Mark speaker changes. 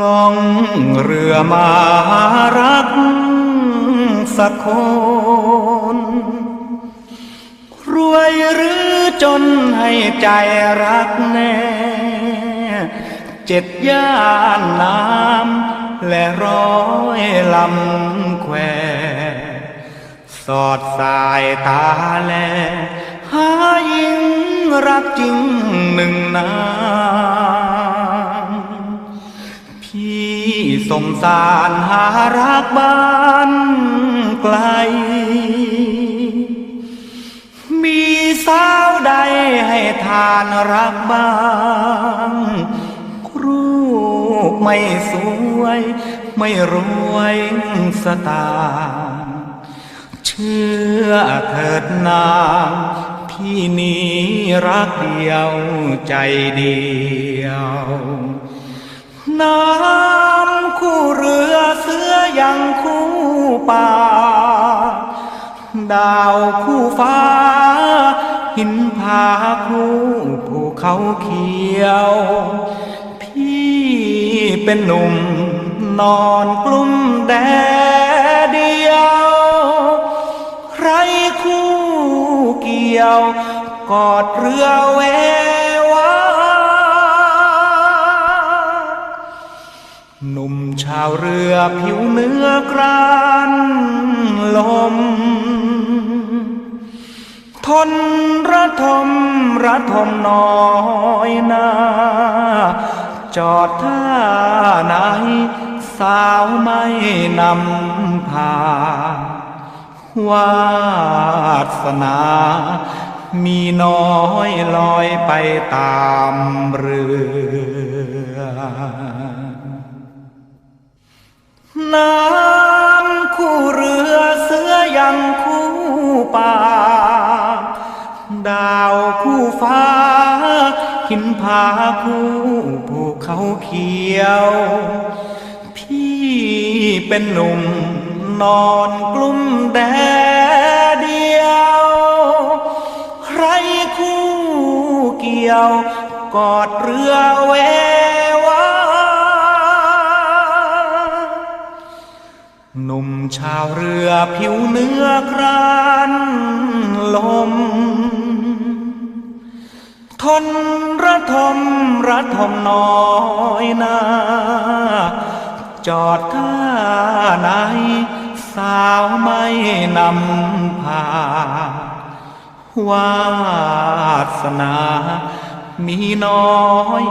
Speaker 1: ล่องเรือมารักสักคน รวยหรือจนให้ใจรักแน่ เจ็ดย่านน้ำและร้อยลำแคว สอดสายตาแล หายิงรักจริงหนึ่งนา สมสารหารักบ้านไกล มีสาวใดให้ทานรักบ้าง ครูไม่สวย ไม่รวยสตางเชื่อเถิดนางพี่นี้รักเดียวใจเดียว ป่า ดาวคู่ฟ้า หินผาคู่ภูเขาเขียว พี่เป็นหนุ่มนอนกลุ่มแดดเดียว ใครคู่เกี่ยว กอดเรือเว หนุ่มชาวเรือผิวเนื้อกรานลม ทนระทมระทมน้อยนาจอดท่าไหน สาวไม่นำพาวาสนา มีน้อยลอยไปตามเรือ ป่า ดาวคู่ฟ้า หินผาคู่ภูเขาเขียว พี่เป็นหนุ่มนอนกลุ่มแดดเดียว ใครคู่เกี่ยว กอดเรือเววาหนุ่มชาวเรือผิวเนื้อคราน ลม ทนระทมระทมน้อยนาจอดท่าไหนสาวไม่นำพาวาสนา มีน้อย